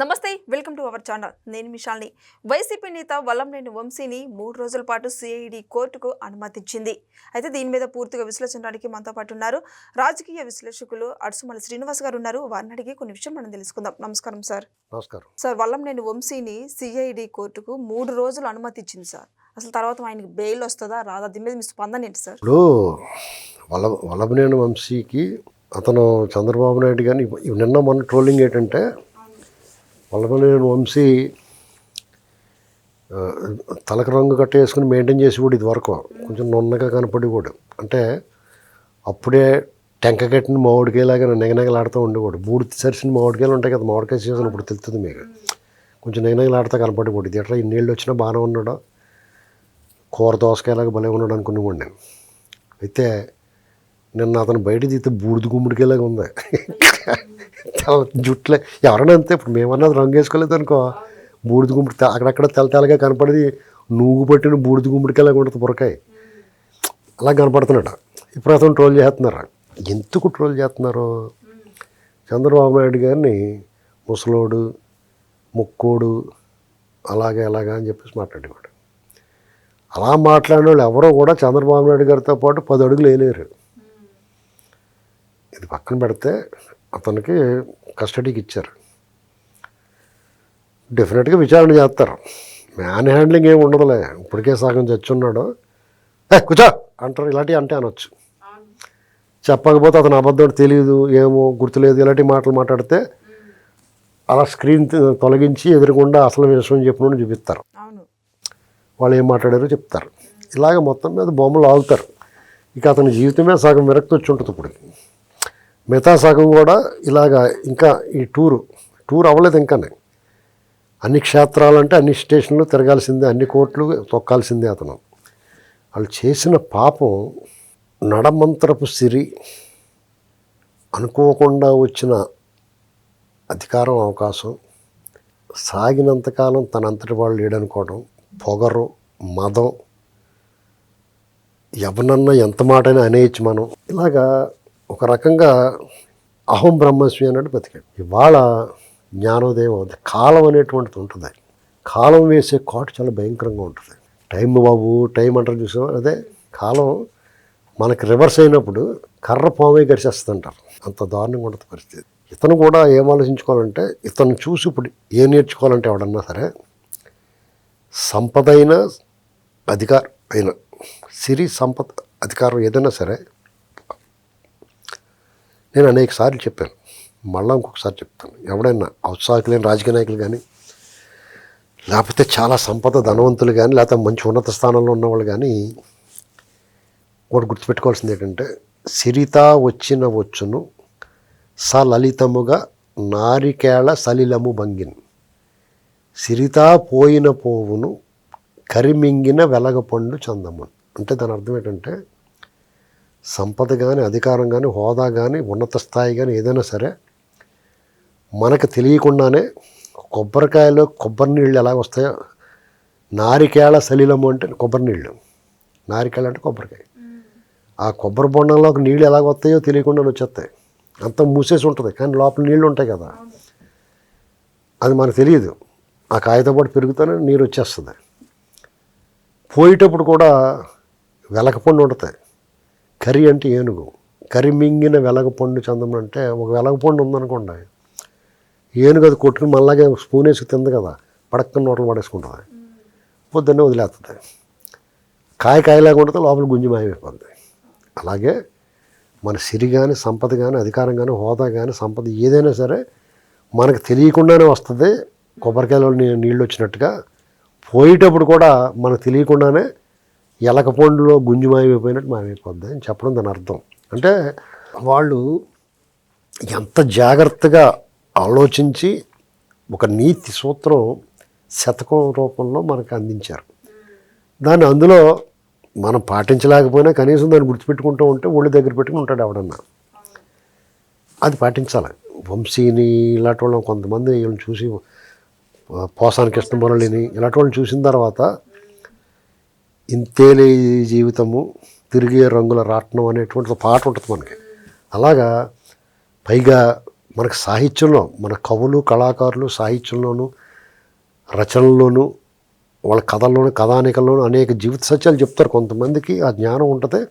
నమస్తే welcome to our channel. నేను మిషాల్ని YCP నేత వల్లంనేని వంశీని మూడు రోజుల పాటు సిఐడి కోర్టుకు అనుమతించింది. అయితే దీని మీద పూర్తిగా విశ్లేషించడానికి మనతో పాటు ఉన్నారు రాజకీయ విశ్లేషకులు అడుసుమల్లి శ్రీనివాస్ గారు ఉన్నారు. వారిని అడిగి కొన్ని విషయం మనం తెలుసుకుందాం. నమస్కారం సార్. నమస్కారం. సార్ వల్లంనేని వంశీని సిఐడి కోర్టుకు మూడు రోజులు అనుమతించింది సార్. అసలు తర్వాత ఆయనకి బెయిల్ వస్తుందా రాదా? దీని మీద మీ స్పందన ఏంటి సార్? ఇప్పుడు వల్ల వల్లభనేని వంశీకి అతను చంద్రబాబు నాయుడు కానీ నిన్న మొన్న ట్రోలింగ్ ఏంటంటే వల్లభనేని వంశీ తలకు రంగు కట్టేసుకుని మెయింటైన్ చేసి కూడా ఇది వరకు కొంచెం నున్నగా కనపడి కూడా అంటే అప్పుడే టెంక కట్టిన మామిడికాయలాగా నెగనెగలాడుతూ ఉండేవాడు. బూడిద సరిసిన మామిడికాయలు ఉంటాయి కదా మామిడికాయ సీజన్ ఇప్పుడు తెలుస్తుంది మీకు. కొంచెం నెగనెగలాడుతూ కనపడి ఇది ఎట్లా ఇన్నేళ్ళు వచ్చినా బాగానే ఉన్నాడు? కూర దోసకాయలాగా భలే ఉన్నాడు అనుకునేవాడు నేను అయితే నిన్న అతను బయట తీస్తే బూడిద గుమ్మడికాయలాగా ఉంది. జుట్లే ఎవరైనా అంతే ఇప్పుడు మేమన్నా రంగు వేసుకోలేదు అనుకో బూడిద గుమ్మడి అక్కడక్కడ తెల్ల తెల్లగా కనపడేది నువ్వు పట్టిన బూడిద గుమ్మడికేలాగా ఉంటుంది బురకాయ. అలా కనపడుతున్నాడు. ఇప్పుడు అతను ట్రోల్ చేస్తున్నారు? ఎందుకు ట్రోల్ చేస్తున్నారు? చంద్రబాబు నాయుడు గారిని ముసలోడు ముక్కోడు అలాగే అలాగా అని చెప్పేసి మాట్లాడేవాడు. అలా మాట్లాడిన వాళ్ళు ఎవరో కూడా చంద్రబాబు నాయుడు గారితో పాటు పది అడుగులు వేయలేరు. ఇది పక్కన పెడితే అతనికి కస్టడీకి ఇచ్చారు. డెఫినెట్గా విచారణ చేస్తారు. మ్యాన్ హ్యాండ్లింగ్ ఏమి ఉండదులే. ఇప్పటికే సగం చచ్చున్నాడు ఏ కూర్చో! అంటారు. ఇలాంటివి అంటే అనొచ్చు. చెప్పకపోతే అతను అబద్ధం తెలియదు ఏమో గుర్తులేదు ఇలాంటి మాటలు మాట్లాడితే అలా స్క్రీన్ తొలగించి ఎదురుకుండా అసలు విషయం చెప్పినట్టు చూపిస్తారు. వాళ్ళు ఏం మాట్లాడారో చెప్తారు. ఇలాగ మొత్తం మీద బొమ్మలు ఆగుతారు. ఇక అతని జీవితమే సగం విరక్తి వచ్చి ఉంటుంది ఇప్పుడు మిగతా సగం కూడా ఇలాగా ఇంకా ఈ టూరు టూర్ అవ్వలేదు ఇంకానే అన్ని క్షేత్రాలంటే అన్ని స్టేషన్లు తిరగాల్సిందే అన్ని కోట్లు తొక్కాల్సిందే అతను. వాళ్ళు చేసిన పాపం నడమంత్రపు సిరి అనుకోకుండా వచ్చిన అధికారం అవకాశం సాగినంతకాలం తనంతటి వాళ్ళు లేడనుకోవడం పొగరు మదం ఎవనన్నా ఎంత మాటైనా అనేయచ్చు మనం. ఇలాగా ఒక రకంగా అహం బ్రహ్మస్మి అన్నట్టు బతికాడు. ఇవాళ జ్ఞానోదయం అవుతుంది. కాలం అనేటువంటిది ఉంటుంది. కాలం వేసే కాటు చాలా భయంకరంగా ఉంటుంది. టైం బాబు టైం అంటారు చూసావా? అదే కాలం మనకి రివర్స్ అయినప్పుడు కర్ర పామే గడిచేస్తుంటారు. అంత దారుణంగా ఉంటుంది పరిస్థితి. ఇతను కూడా ఏం ఆలోచించుకోవాలంటే ఇతను చూసి ఇప్పుడు ఏం నేర్చుకోవాలంటే ఎవడన్నా సరే సంపద అయినా అధికారం అయినా సిరి సంపద అధికారం ఏదైనా సరే నేను అనేక సార్లు చెప్పాను. మళ్ళీ ఇంకొకసారి చెప్తాను. ఎవడైనా ఔత్సాహికులైన రాజకీయ నాయకులు కానీ లేకపోతే చాలా సంపద ధనవంతులు కానీ లేకపోతే మంచి ఉన్నత స్థానంలో ఉన్నవాళ్ళు కానీ ఒకటి గుర్తుపెట్టుకోవాల్సింది ఏంటంటే సిరిత వచ్చిన వచ్చును సలలితముగా నారికేళ సలిలము భంగిన్. సిరిత పోయిన పోవును కరిమింగిన వెలగపండు చందమున్. అంటే దాని అర్థం ఏంటంటే సంపద కానీ అధికారం కానీ హోదా కానీ ఉన్నత స్థాయి కానీ ఏదైనా సరే మనకు తెలియకుండానే కొబ్బరికాయలో కొబ్బరి నీళ్ళు ఎలా వస్తాయో నారికేళ సలిలము అంటే కొబ్బరి నీళ్ళు. నారికేళ అంటే కొబ్బరికాయ. ఆ కొబ్బరి బొండంలోకి నీళ్ళు ఎలా వస్తాయో తెలియకుండా వచ్చేస్తాయి. అంతా మూసేసి ఉంటుంది కానీ లోపల నీళ్ళు ఉంటాయి కదా. అది మనకు తెలియదు. ఆ కాయతో పాటు పెరుగుతూనే నీరు వచ్చేస్తుంది. పోయేటప్పుడు కూడా వెలగపండు ఉంటుంది. కర్రీ అంటే ఏనుగు. కర్రీ మింగిన వెలగపండు చందం అంటే ఒక వెలగపండు ఉందనుకోండి. ఏనుగు అది కొట్టుకుని మళ్ళాగే స్పూన్ వేసి తింది కదా పడక్కన నోట్లు పడేసుకుంటుంది. పొద్దున్నే వదిలేస్తుంది కాయ కాయలాగా ఉంటుంది లోపల గుంజి మాయమైపోతుంది అలాగే మన సిరి కానీ సంపద కానీ అధికారం కానీ హోదా కానీ సంపద ఏదైనా సరే మనకు తెలియకుండానే వస్తుంది. కొబ్బరికాయలో నీళ్ళు వచ్చినట్టుగా పోయేటప్పుడు కూడా మనకు తెలియకుండానే ఎలక పండులో గుంజు మాయమైపోయినట్టు మాయమైపోద్ది అని చెప్పడం దాని అర్థం. అంటే వాళ్ళు ఎంత జాగ్రత్తగా ఆలోచించి ఒక నీతి సూత్రం శతకం రూపంలో మనకు అందించారు. దాన్ని అందులో మనం పాటించలేకపోయినా కనీసం దాన్ని గుర్తుపెట్టుకుంటూ ఉంటే ఒళ్ళు దగ్గర పెట్టుకుని ఉంటాడు ఎవడన్నా. అది పాటించాలి. వంశీని ఇలాంటి వాళ్ళని కొంతమంది వీళ్ళని చూసి ఆ, పోసాని కృష్ణ మురళిని ఇలాంటి వాళ్ళని చూసిన తర్వాత ఇంతేలే జీవితము తిరిగే రంగుల రాట్నం అనేటువంటి పాట ఉంటుంది మనకి. అలాగా పైగా మనకు సాహిత్యంలో మన కవులు కళాకారులు సాహిత్యంలోనూ రచనల్లోనూ వాళ్ళ కథల్లోనూ కథానికల్లోనూ అనేక జీవిత సత్యాలు చెప్తారు. కొంతమందికి ఆ జ్ఞానం ఉంటుంది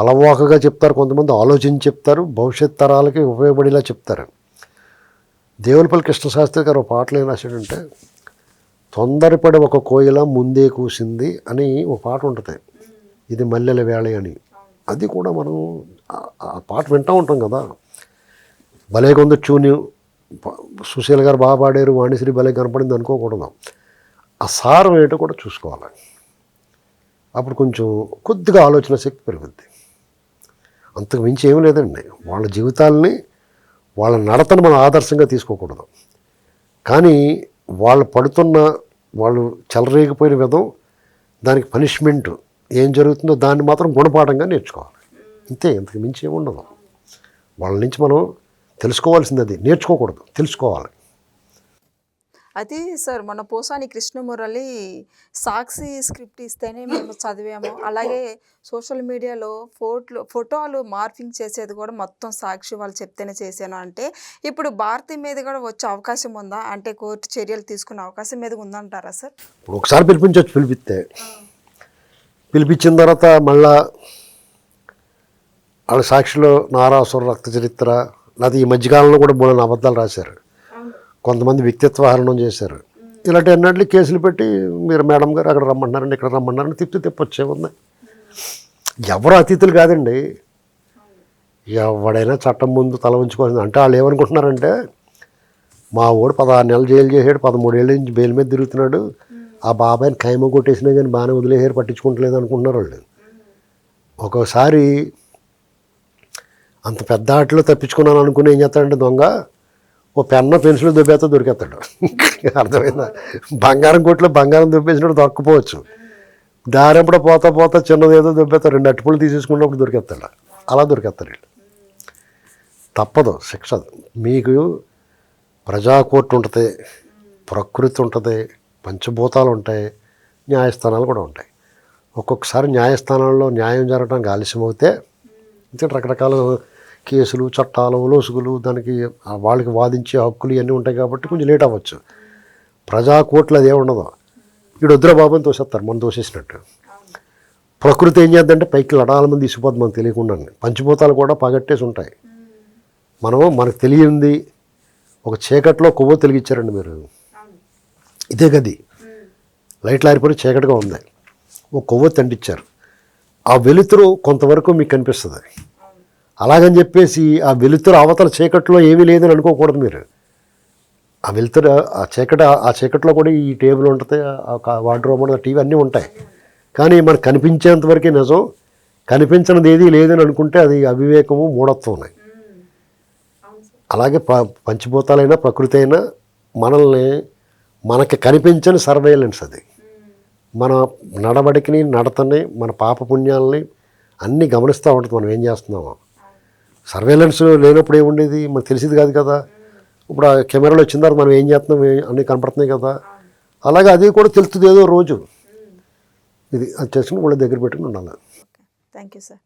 అలవాకగా చెప్తారు కొంతమంది ఆలోచించి చెప్తారు భవిష్యత్ తరాలకి ఉపయోగపడేలా చెప్తారు. దేవులపల్లి కృష్ణశాస్త్రి గారు పాటలు ఏం రాశాడంటే తొందరపడి ఒక కోయిల ముందే కూసింది అని ఒక పాట ఉంటుంది. ఇది మల్లెల వేళ అని. అది కూడా మనం ఆ- పాట వింటూ ఉంటాం కదా. భలే కొంత ట్యూన్ సుశీల్ గారు బాగా పాడారు వాణిశ్రీ భలే కనపడింది అనుకోకూడదు. ఆ సారం ఏంటో కూడా చూసుకోవాలి. అప్పుడు కొంచెం కొద్దిగా ఆలోచన శక్తి పెరుగుద్ది. అంతకు మించి ఏమీ లేదండి. వాళ్ళ జీవితాలని వాళ్ళ నడతను మనం ఆదర్శంగా తీసుకోకూడదు. కానీ వాళ్ళు పడుతున్న వాళ్ళు చెలరేగిపోయిన విధం దానికి పనిష్మెంట్ ఏం జరుగుతుందో దాన్ని మాత్రం గుణపాఠంగా నేర్చుకోవాలి. అంతే ఇంతకు మించి ఏమి ఉండదు వాళ్ళ నుంచి మనం తెలుసుకోవాల్సింది అది. నేర్చుకోకూడదు. తెలుసుకోవాలి. అయితే సార్ మన పోసాని కృష్ణమురళి సాక్షి స్క్రిప్ట్ ఇస్తేనే మేము చదివాము. అలాగే సోషల్ మీడియాలో ఫోటోలు ఫోటోలు మార్పింగ్ చేసేది కూడా మొత్తం సాక్షి వాళ్ళు చెప్తేనే చేశాను. అంటే ఇప్పుడు భారతి మీద కూడా వచ్చే అవకాశం ఉందా? అంటే కోర్టు చర్యలు తీసుకునే అవకాశం మీద ఉందంటారా సార్? ఇప్పుడు ఒకసారి పిలిపించవచ్చు పిలిపిస్తే. పిలిపించిన తర్వాత మళ్ళా వాళ్ళ సాక్షిలో నారాసుర రక్త చరిత్ర లేకపోతే ఈ మధ్యకాలంలో కూడా మూడు అబద్ధాలు రాశారు. కొంతమంది వ్యక్తిత్వ హరణం చేశారు. ఇలాంటి అన్నట్లు కేసులు పెట్టి మీరు మేడం గారు అక్కడ రమ్మన్నారని ఇక్కడ రమ్మన్నారని తిప్పి తిప్పొచ్చే ఉంది ఎవరు అతిథులు కాదండి. ఎవడైనా చట్టం ముందు తల ఉంచుకోవాలి అంటే వాళ్ళు ఏమనుకుంటున్నారంటే మా ఓడు పదహారు నెలలు జైలు చేసాడు పదమూడేళ్ళ నుంచి బెయిల్ మీద తిరుగుతున్నాడు. ఆ బాబాయిని ఖైమ కొట్టేసినా కానీ బాగానే వదిలేసారు పట్టించుకుంటలేదు అనుకుంటున్నారు వాళ్ళు. ఒక్కోసారి అంత పెద్ద ఆటలో తప్పించుకున్నాను అనుకుని ఏం చేస్తాడంటే దొంగ ఓ పెన్న పెన్సిల్ దుబ్బేస్తే దొరికేస్తాడు. అర్థమైందా? బంగారం కొట్లో బంగారం దుబ్బేసినప్పుడు దొక్కపోవచ్చు దారెప్పుడు పోతా పోతా చిన్నది ఏదో దుబ్బేస్తాడు. రెండు అట్టుపులు తీసేసుకున్నప్పుడు దొరికేస్తాడు. అలా దొరికేస్తారు వీళ్ళు. తప్పదు శిక్ష. మీకు ప్రజా కోర్టు ఉంటుంది ప్రకృతి ఉంటుంది పంచభూతాలు ఉంటాయి న్యాయస్థానాలు కూడా ఉంటాయి. ఒక్కొక్కసారి న్యాయస్థానాల్లో న్యాయం జరగడానికి ఆలస్యం అవుతే ఇంకా రకరకాల కేసులు చట్టాలు లోసుగులు దానికి వాళ్ళకి వాదించే హక్కులు ఇవన్నీ ఉంటాయి కాబట్టి కొంచెం లేట్ అవ్వచ్చు. ప్రజా కోట్లు అదే ఉండదు వీడు వద్దురా బాబు అని తోసేస్తారు మనం తోసేసినట్టు. ప్రకృతి ఏం చేద్దంటే పైకి లడాల మంది తీసిపోద్ది మనకు తెలియకుండా పంచిపోతాలు కూడా పగట్టేసి ఉంటాయి. మనం మనకు తెలియంది ఒక చీకట్లో కొవ్వు తెలిగిచ్చారండి మీరు. ఇదే గది. లైట్లు ఆరిపోయి చీకటిగా ఉంది. ఒక కొవ్వు తండిచ్చారు. ఆ వెలుతురు కొంతవరకు మీకు కనిపిస్తుంది. అలాగని చెప్పేసి ఆ వెలుతురు అవతల చీకట్లో ఏమీ లేదని అనుకోకూడదు మీరు. ఆ వెలుతురు ఆ చీకటి ఆ చీకట్లో కూడా ఈ టేబుల్ ఉంటుంది వార్డ్రోబ్ ఉంటుంది టీవీ అన్నీ ఉంటాయి. కానీ మనకు కనిపించేంత వరకే నిజం కనిపించినది ఏది లేదని అనుకుంటే అది అవివేకము మూఢత్వం ఉన్నాయి అలాగే ప పంచభూతాలైనా ప్రకృతి అయినా మనల్ని మనకి కనిపించని సర్వేలెన్స్ అది. మన నడవడికని నడతని మన పాప పుణ్యాలని అన్నీ గమనిస్తూ ఉంటుంది మనం ఏం చేస్తున్నామో. సర్వేలెన్స్ లేనప్పుడు ఏముండేది మనకు తెలిసింది కాదు కదా. ఇప్పుడు ఆ కెమెరాలో వచ్చిన తర్వాత మనం ఏం చేస్తున్నాం అన్నీ కనపడుతున్నాయి కదా. అలాగే అది కూడా తెలుస్తుంది ఏదో రోజు. ఇది అది చేసుకుని వాళ్ళ దగ్గర పెట్టుకుని ఉండాలి. Thank you sir.